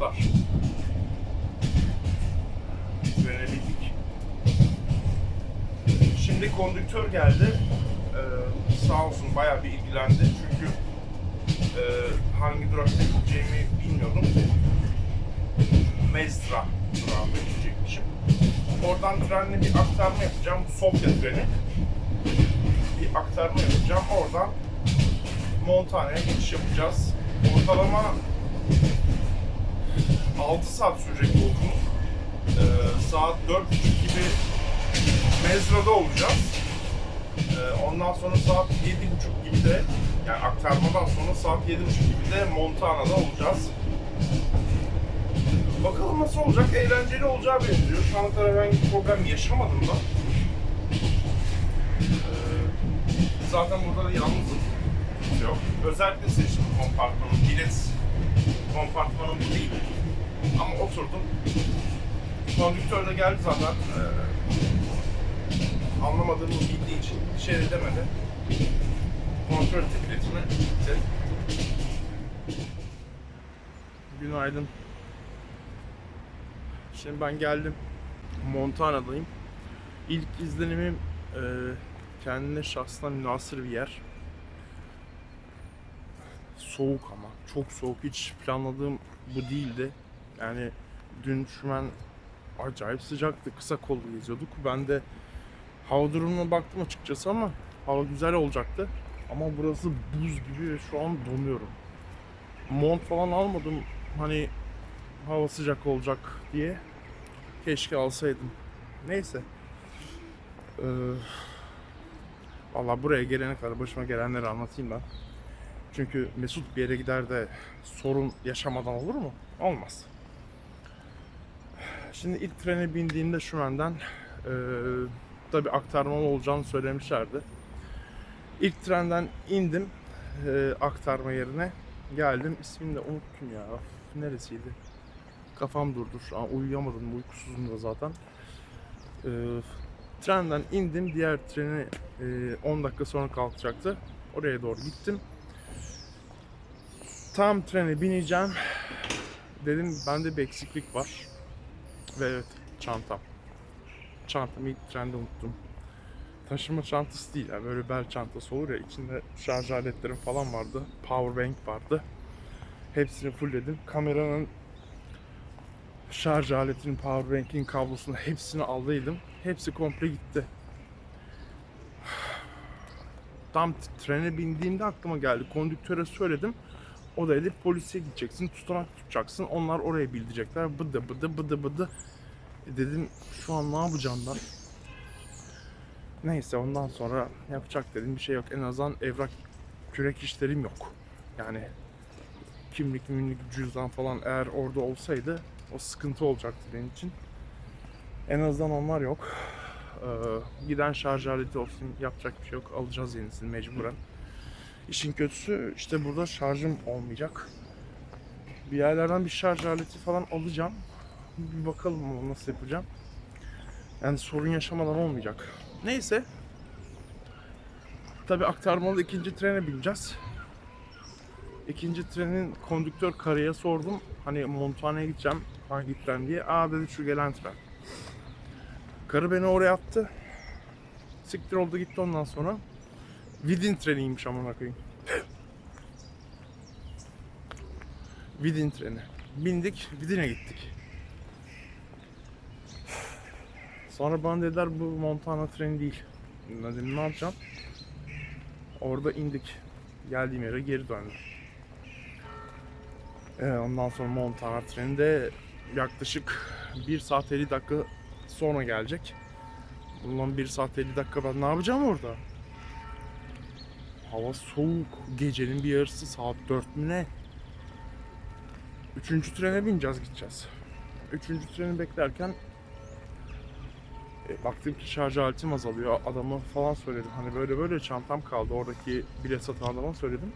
Dostlar. Freneledik. Şimdi kondüktör geldi. Ee, sağ olsun bayağı bir ilgilendi. Çünkü e, hangi durakta gideceğimi bilmiyordum. Mezdra durağına gidecekmişim. Oradan trenle bir aktarma yapacağım. Sofya treni. Bir aktarma yapacağım. Oradan Montana'ya geçiş yapacağız. Ortalama 6 saat sürecek yolculuk. Ee, saat 4.30 gibi Mezra'da olacağız. Ee, ondan sonra saat 7.30 gibi de yani aktarmadan sonra saat 7.30 gibi de Montana'da olacağız. Bakalım nasıl olacak? Eğlenceli olacağı benziyor. Şu ana kadar herhangi bir problem yaşamadım da. Ee, zaten burada da yalnızım. Yok. Özellikle seçtim kompartmanı. Bilet kompartmanı bu değil. Ama oturdum. Konduktör de geldi zaten. Ee, anlamadığımı bildiği için bir şey de demedi. Kontrol etti biletimi. Günaydın. Şimdi ben geldim. Montana'dayım. İlk izlenimim e, kendine şahsına münasır bir yer. Soğuk ama. Çok soğuk. Hiç planladığım bu değildi. Yani dün şu an acayip sıcaktı. Kısa kollu geziyorduk. Ben de hava durumuna baktım açıkçası ama hava güzel olacaktı. Ama burası buz gibi ve şu an donuyorum. Mont falan almadım. Hani hava sıcak olacak diye. Keşke alsaydım. Neyse. Ee, Valla buraya gelene kadar başıma gelenleri anlatayım ben. Çünkü Mesut bir yere gider de sorun yaşamadan olur mu? Olmaz. Şimdi ilk trene bindiğimde Şümen'den e, tabi aktarmalı olacağını söylemişlerdi. İlk trenden indim e, aktarma yerine. Geldim. İsmini de unuttum ya. Neresiydi? Kafam durdu şu an. Uyuyamadım. Uykusuzum da zaten. E, trenden indim. Diğer treni e, 10 dakika sonra kalkacaktı. Oraya doğru gittim. Tam trene bineceğim. Dedim bende bir eksiklik var. Ve evet çantam. Çantamı ilk trende unuttum. Taşıma çantası değil yani böyle bel çantası olur ya içinde şarj aletlerim falan vardı. Power bank vardı. Hepsini fullledim. Kameranın şarj aletinin power bank'in kablosunu hepsini aldıydım. Hepsi komple gitti. Tam trene bindiğimde aklıma geldi. Kondüktöre söyledim. O da dedi polise gideceksin, tutanak tutacaksın. Onlar oraya bildirecekler. Bıdı bıdı bıdı bıdı. E dedim şu an ne yapacağım ben? Neyse ondan sonra yapacak dedim bir şey yok. En azından evrak kürek işlerim yok. Yani kimlik, mimlik, cüzdan falan eğer orada olsaydı o sıkıntı olacaktı benim için. En azından onlar yok. Ee, giden şarj aleti olsun yapacak bir şey yok. Alacağız yenisini mecburen. İşin kötüsü işte burada şarjım olmayacak. Bir yerlerden bir şarj aleti falan alacağım. Bir bakalım nasıl yapacağım. Yani sorun yaşamadan olmayacak. Neyse. Tabi aktarmalı ikinci trene bineceğiz. İkinci trenin kondüktör karıya sordum. Hani Montana'ya gideceğim. Hangi tren diye. Aa dedi şu gelen tren. Karı beni oraya attı. Siktir oldu gitti ondan sonra. Vidin treniymiş amına koyayım. Vidin treni. Bindik, Vidin'e gittik. Sonra bana dediler bu Montana treni değil. Dedim ne yapacağım? Orada indik. Geldiğim yere geri döndüm. Ee, ondan sonra Montana treni de yaklaşık 1 saat 50 dakika sonra gelecek. Bundan 1 saat 50 dakika ben ne yapacağım orada? Hava soğuk. Gecenin bir yarısı saat 4 mü ne? Üçüncü trene bineceğiz gideceğiz. Üçüncü treni beklerken e, baktım ki şarj aletim azalıyor. Adamı falan söyledim. Hani böyle böyle çantam kaldı. Oradaki bilet satan adama söyledim.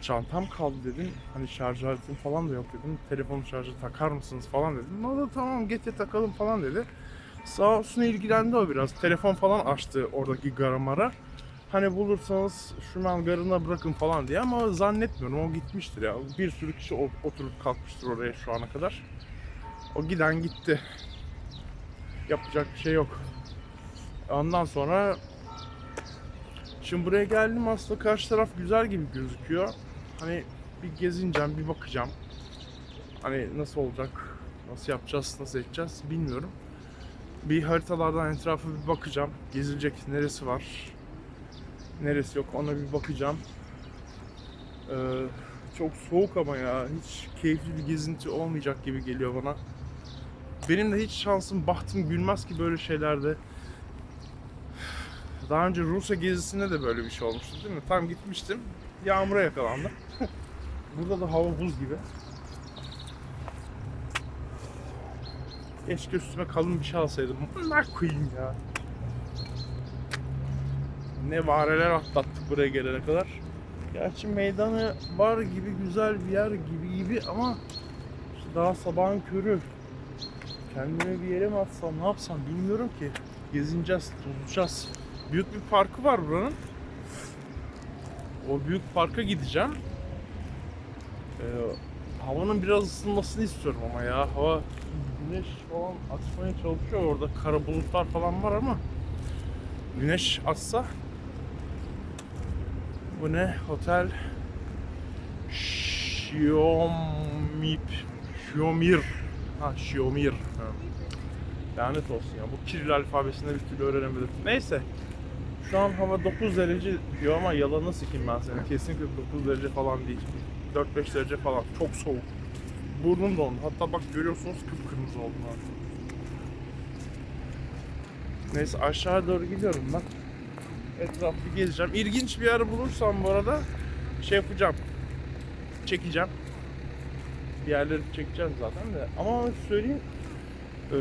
Çantam kaldı dedim. Hani şarj aletim falan da yok dedim. Telefon şarjı takar mısınız falan dedim. O da tamam getir takalım falan dedi. Sağ olsun ilgilendi o biraz. Telefon falan açtı oradaki garamara. Hani bulursanız şu an garına bırakın falan diye ama zannetmiyorum o gitmiştir ya. Bir sürü kişi oturup kalkmıştır oraya şu ana kadar. O giden gitti. Yapacak bir şey yok. Ondan sonra şimdi buraya geldim aslında karşı taraf güzel gibi gözüküyor. Hani bir gezineceğim, bir bakacağım. Hani nasıl olacak, nasıl yapacağız, nasıl edeceğiz bilmiyorum. Bir haritalardan etrafa bir bakacağım. Gezilecek neresi var, neresi yok ona bir bakacağım. Ee, çok soğuk ama ya hiç keyifli bir gezinti olmayacak gibi geliyor bana. Benim de hiç şansım, bahtım gülmez ki böyle şeylerde. Daha önce Rusya gezisinde de böyle bir şey olmuştu değil mi? Tam gitmiştim. Yağmura yakalandım. Burada da hava buz gibi. Keşke üstüme kalın bir şey alsaydım. Bunlar koyayım ya. Ne vareler atlattık buraya gelene kadar. Gerçi meydanı var gibi güzel bir yer gibi gibi ama işte daha sabahın körü. Kendime bir yere mi atsam ne yapsam bilmiyorum ki. Gezineceğiz, tozacağız. Büyük bir parkı var buranın. O büyük parka gideceğim. Ee, havanın biraz ısınmasını istiyorum ama ya. Hava güneş falan açmaya çalışıyor orada. Kara bulutlar falan var ama güneş açsa bu ne? Otel Xiomip Xiomir Ha Xiomir ha. Lanet olsun ya. Bu Kiril alfabesinde bir türlü öğrenemedim. Neyse. Şu an hava 9 derece diyor ama yalanı sikeyim ben seni. Kesinlikle 9 derece falan değil. 4-5 derece falan. Çok soğuk. Burnum dondu. Hatta bak görüyorsunuz kıpkırmızı oldum abi. Neyse aşağı doğru gidiyorum ben. Etrafı gezeceğim. İlginç bir yer bulursam bu arada şey yapacağım. Çekeceğim. Bir yerleri çekeceğim zaten de. Ama söyleyeyim e,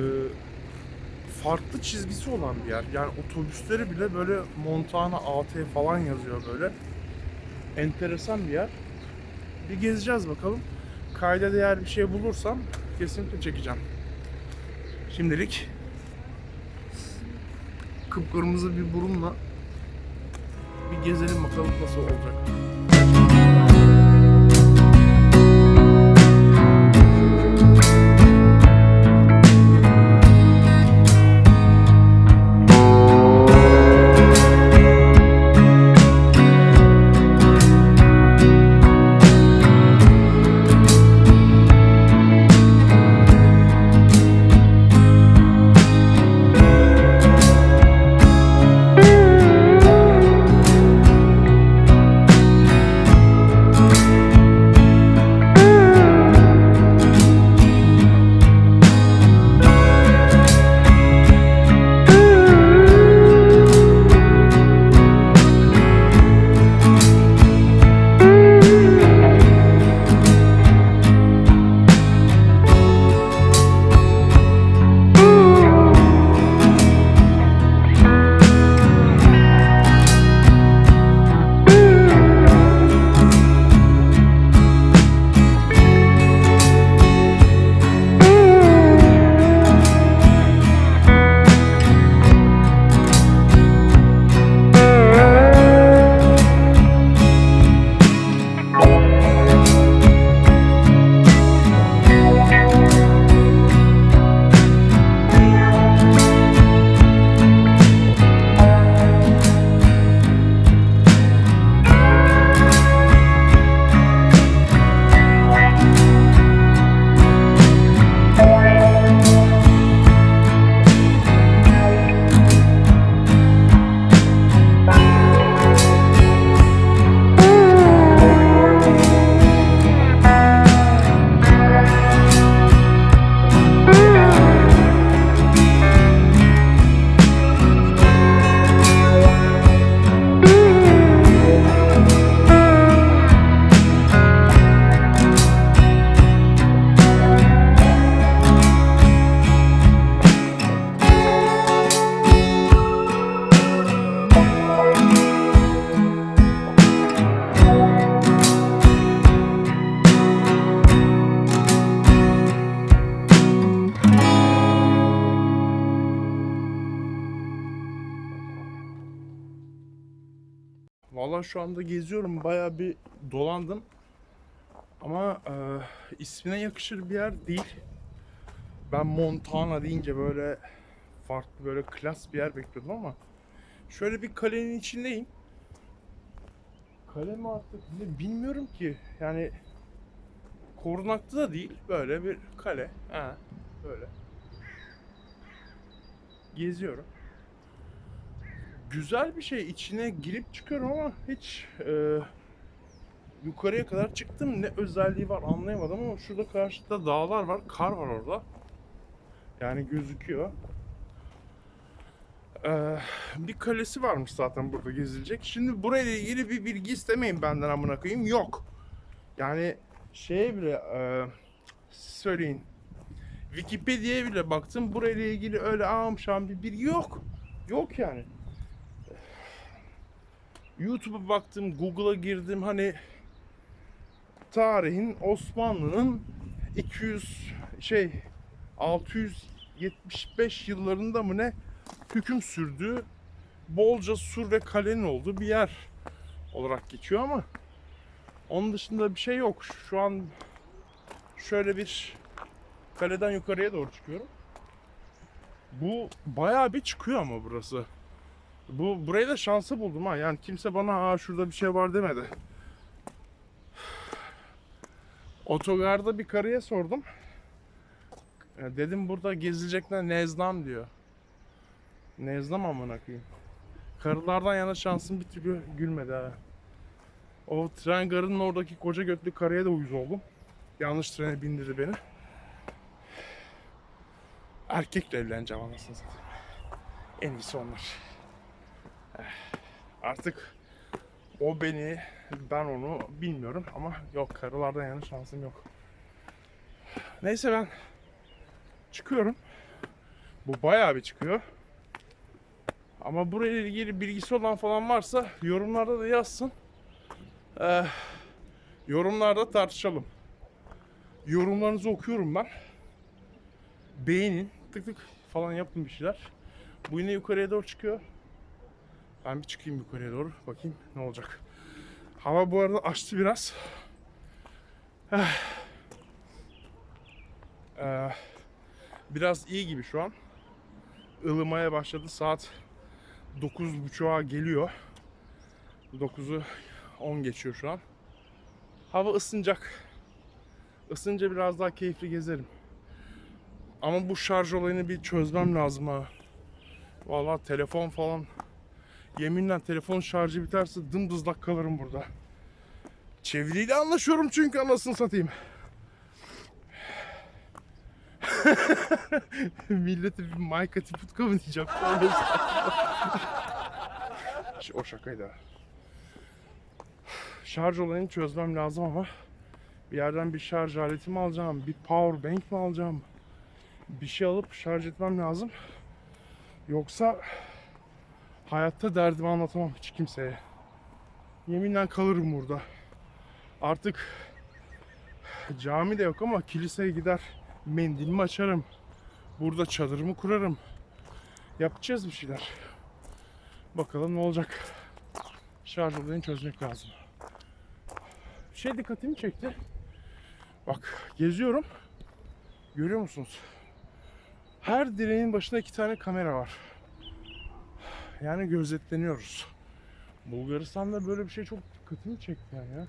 farklı çizgisi olan bir yer. Yani otobüsleri bile böyle Montana AT falan yazıyor böyle. Enteresan bir yer. Bir gezeceğiz bakalım. Kayda değer bir şey bulursam kesinlikle çekeceğim. Şimdilik kıpkırmızı bir burunla bir gezelim bakalım nasıl olacak. Valla şu anda geziyorum. Bayağı bir dolandım. Ama e, ismine yakışır bir yer değil. Ben Montana deyince böyle farklı böyle klas bir yer bekliyordum ama şöyle bir kalenin içindeyim. Kale mi artık ne bilmiyorum ki. Yani korunaklı da değil. Böyle bir kale. Ha, böyle. Geziyorum. Güzel bir şey. içine girip çıkıyorum ama hiç e, yukarıya kadar çıktım. Ne özelliği var anlayamadım ama şurada karşıda dağlar var. Kar var orada. Yani gözüküyor. Ee, bir kalesi varmış zaten burada gezilecek. Şimdi burayla ilgili bir bilgi istemeyin benden amına koyayım. Yok. Yani şeye bile e, söyleyin. Wikipedia'ya bile baktım. Burayla ilgili öyle ağam şam bir bilgi yok. Yok yani. YouTube'a baktım, Google'a girdim. Hani tarihin Osmanlı'nın 200 şey 675 yıllarında mı ne hüküm sürdüğü bolca sur ve kalenin olduğu bir yer olarak geçiyor ama onun dışında bir şey yok. Şu an şöyle bir kaleden yukarıya doğru çıkıyorum. Bu bayağı bir çıkıyor ama burası. Bu burayı da şansı buldum ha. Yani kimse bana Aa, şurada bir şey var demedi. Otogarda bir karıya sordum. Ya dedim burada gezilecekler Nezdam diyor. Nezdam amına koyayım. Karılardan yana şansım bir türlü gülmedi ha. O tren garının oradaki koca götlü karıya da uyuz oldum. Yanlış trene bindirdi beni. Erkekle evleneceğim anasını satayım. En iyisi onlar. Artık o beni, ben onu bilmiyorum ama yok karılardan yana şansım yok. Neyse ben çıkıyorum. Bu bayağı bir çıkıyor. Ama burayla ilgili bilgisi olan falan varsa yorumlarda da yazsın. Ee, yorumlarda tartışalım. Yorumlarınızı okuyorum ben. Beğenin, tık tık falan yapın bir şeyler. Bu yine yukarıya doğru çıkıyor. Ben bir çıkayım yukarıya doğru bakayım ne olacak. Hava bu arada açtı biraz. Ee, biraz iyi gibi şu an. Ilımaya başladı. Saat 9.30'a geliyor. 9'u 10 geçiyor şu an. Hava ısınacak. Isınca biraz daha keyifli gezerim. Ama bu şarj olayını bir çözmem lazım ha. Vallahi telefon falan Yeminle telefon şarjı biterse dımdızlak kalırım burada. Çeviriyle anlaşıyorum çünkü anasını satayım. Millete bir Mayka Tiputka mı diyeceğim? o şakaydı. Şarj olayını çözmem lazım ama bir yerden bir şarj aleti mi alacağım, bir power bank mi alacağım? Bir şey alıp şarj etmem lazım. Yoksa Hayatta derdimi anlatamam hiç kimseye. Yeminle kalırım burada. Artık cami de yok ama kiliseye gider mendilimi açarım. Burada çadırımı kurarım. Yapacağız bir şeyler. Bakalım ne olacak. Şarj olayını çözmek lazım. Bir şey dikkatimi çekti. Bak geziyorum. Görüyor musunuz? Her direğin başında iki tane kamera var. Yani gözetleniyoruz. Bulgaristan'da böyle bir şey çok dikkatimi çekti yani ya.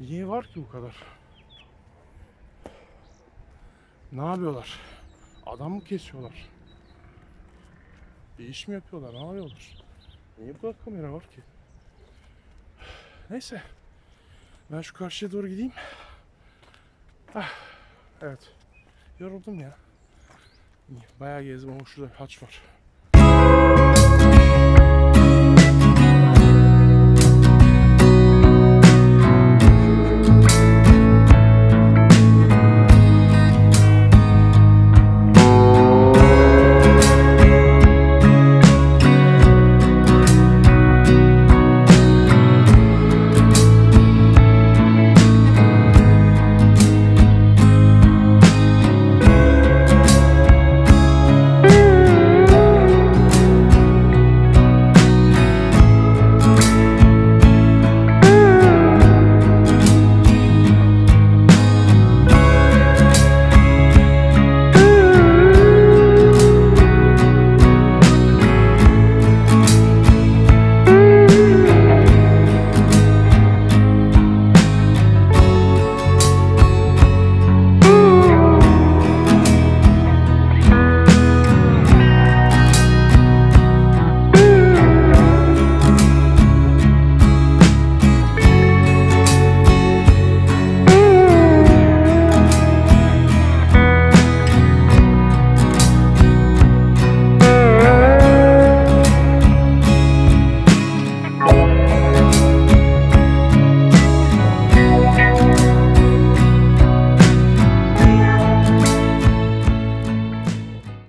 Niye var ki bu kadar? Ne yapıyorlar? Adam mı kesiyorlar? Bir iş mi yapıyorlar? Ne yapıyorlar? Niye bu kadar kamera var ki? Neyse. Ben şu karşıya doğru gideyim. Ah, evet. Yoruldum ya. Bayağı gezdim ama şurada bir haç var.